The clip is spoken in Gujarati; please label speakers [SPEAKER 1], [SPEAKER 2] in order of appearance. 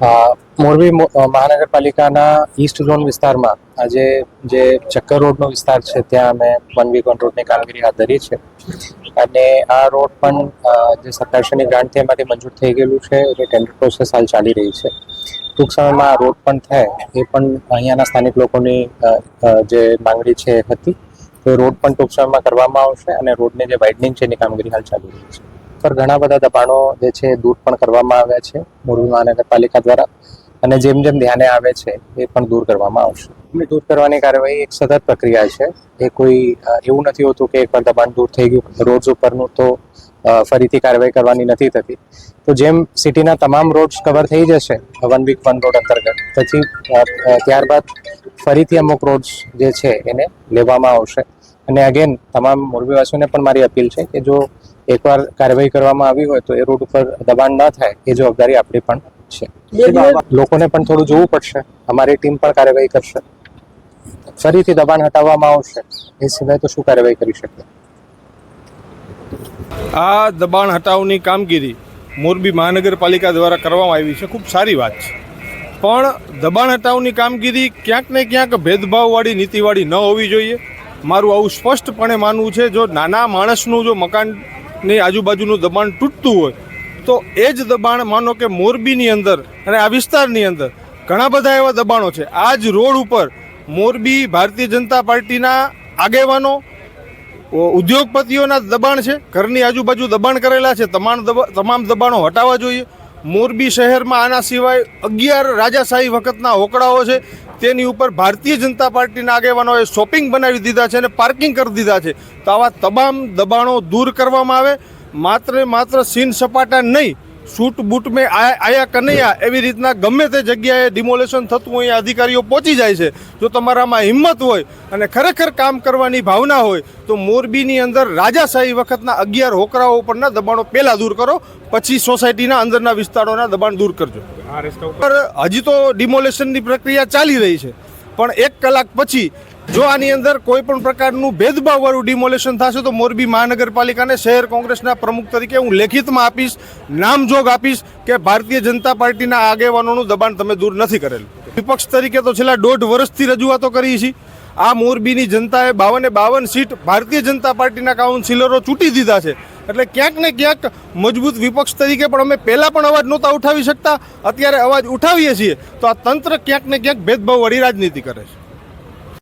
[SPEAKER 1] મોરબી મહાનગરપાલિકાના ઈસ્ટ ઝોન વિસ્તારમાં આજે જે ચક્કર રોડનો વિસ્તાર છે, ત્યાં અમે વન વીક વન રોડની કામગીરી હાથ ધરી છે. અને આ રોડ પણ જે સરકારશ્રીની ગ્રાન્ટથી એમાંથી મંજૂર થઈ ગયેલું છે. એટલે ટેન્ડર પ્રોસેસ હાલ ચાલી રહી છે. ટૂંક સમયમાં આ રોડ પણ થાય, એ પણ અહીંયાના સ્થાનિક લોકોની જે માંગણી છે એ હતી. તો રોડ પણ ટૂંક સમયમાં કરવામાં આવશે અને રોડની જે વાઇડનિંગ છે, એની કામગીરી હાલ ચાલી રહી છે. પર ઘણા બધા દબાણો જે છે દૂર પણ કરવામાં આવ્યા છે મોરબી મહાનગરપાલિકા દ્વારા. અને જેમ જેમ ધ્યાને આવે છે, એ પણ દૂર કરવામાં આવશે. દૂર કરવાની કાર્યવાહી એક સતત પ્રક્રિયા છે. એ કોઈ એવું નથી હોતું કે એકવાર દબાણ દૂર થઈ ગયું રોડ્સ ઉપરનું તો ફરીથી કાર્યવાહી કરવાની નથી થતી. તો જેમ સિટીના તમામ રોડ્સ કવર થઈ જશે, વન વીક વન રોડ અંતર્ગત, પછી ત્યારબાદ ફરીથી અમુક રોડ્સ જે છે એને લેવામાં આવશે. અને અગેન તમામ મોરબીવાસીઓને પણ મારી અપીલ છે કે જો એકવાર કાર્યવાહી કરવામાં આવી હોય તો એ રોડ ઉપર દબાણ ન થાય એ જવાબદારી આપણી પણ છે. લોકોને પણ થોડું જોવું પડશે. અમારી ટીમ પણ કાર્યવાહી કરશે. ફરીથી દબાણ હટાવવામાં આવશે. એ સિવાય તો શું કાર્યવાહી કરી શકીએ?
[SPEAKER 2] આ દબાણ હટાવની કામગીરી મોરબી મહાનગરપાલિકા દ્વારા કરવામાં આવી છે. ખૂબ સારી વાત છે. પણ દબાણ હટાવની કામગીરી ક્યાંક ને ક્યાંક ભેદભાવવાળી નીતિવાળી ન હોવી જોઈએ. મારું આવું સ્પષ્ટપણે માનવું છે જો નાના માણસનું જો મકાનની આજુબાજુનું દબાણ તૂટતું હોય, તો એ જ દબાણ માનો કે મોરબીની અંદર અને આ વિસ્તારની અંદર ઘણા બધા એવા દબાણો છે. આ જ રોડ ઉપર મોરબી ભારતીય જનતા પાર્ટીના આગેવાનો ઉદ્યોગપતિઓના દબાણ છે. ઘરની આજુબાજુ દબાણ કરેલા છે. તમામ તમામ દબાણો હટાવવા જોઈએ. મોરબી શહેરમાં આના સિવાય અગિયાર રાજાશાહી વખતના હોકડાઓ છે. તેની ઉપર ભારતીય જનતા પાર્ટીના આગેવાનોએ શોપિંગ બનાવી દીધા છે અને પાર્કિંગ કરી દીધા છે. તો આવા તમામ દબાણો દૂર કરવામાં આવે. માત્ર માત્ર સીન સપાટા નહીં શૂટ બૂટ મેં આયા કનૈયા એવી રીતના ગમે તે જગ્યાએ ડિમોલેશન થતું હોય અધિકારીઓ પહોંચી જાય છે. જો તમારામાં હિંમત હોય અને ખરેખર કામ કરવાની ભાવના હોય તો મોરબીની અંદર રાજાશાહી વખતના અગિયાર હોકરાઓ પરના દબાણો પહેલાં દૂર કરો પછી સોસાયટીના અંદરના વિસ્તારોના દબાણ દૂર કરજો. હજી તો ડિમોલેશનની પ્રક્રિયા ચાલી રહી છે. પણ એક કલાક પછી જો આની અંદર કોઈ પણ પ્રકારનું ભેદભાવવાળું ડિમોલેશન થશે, તો મોરબી મહાનગરપાલિકાને શહેર કોંગ્રેસના પ્રમુખ તરીકે હું લેખિતમાં આપીશ, નામજોગ આપીશ કે ભારતીય જનતા પાર્ટીના આગેવાનોનું દબાણ તમે દૂર નથી કરેલું. વિપક્ષ તરીકે તો છેલ્લા દોઢ વર્ષથી રજૂઆતો કરી છે. આ મોરબીની જનતાએ બાવને બાવન સીટ ભારતીય જનતા પાર્ટીના કાઉન્સિલરો ચૂંટી દીધા છે. એટલે ક્યાંક ને ક્યાંક મજબૂત વિપક્ષ તરીકે પણ અમે પહેલાં પણ અવાજ નહોતા ઉઠાવી શકતા, અત્યારે અવાજ ઉઠાવીએ છીએ. તો આ તંત્ર ક્યાંક ને ક્યાંક ભેદભાવવાળી રાજનીતિ કરે છે.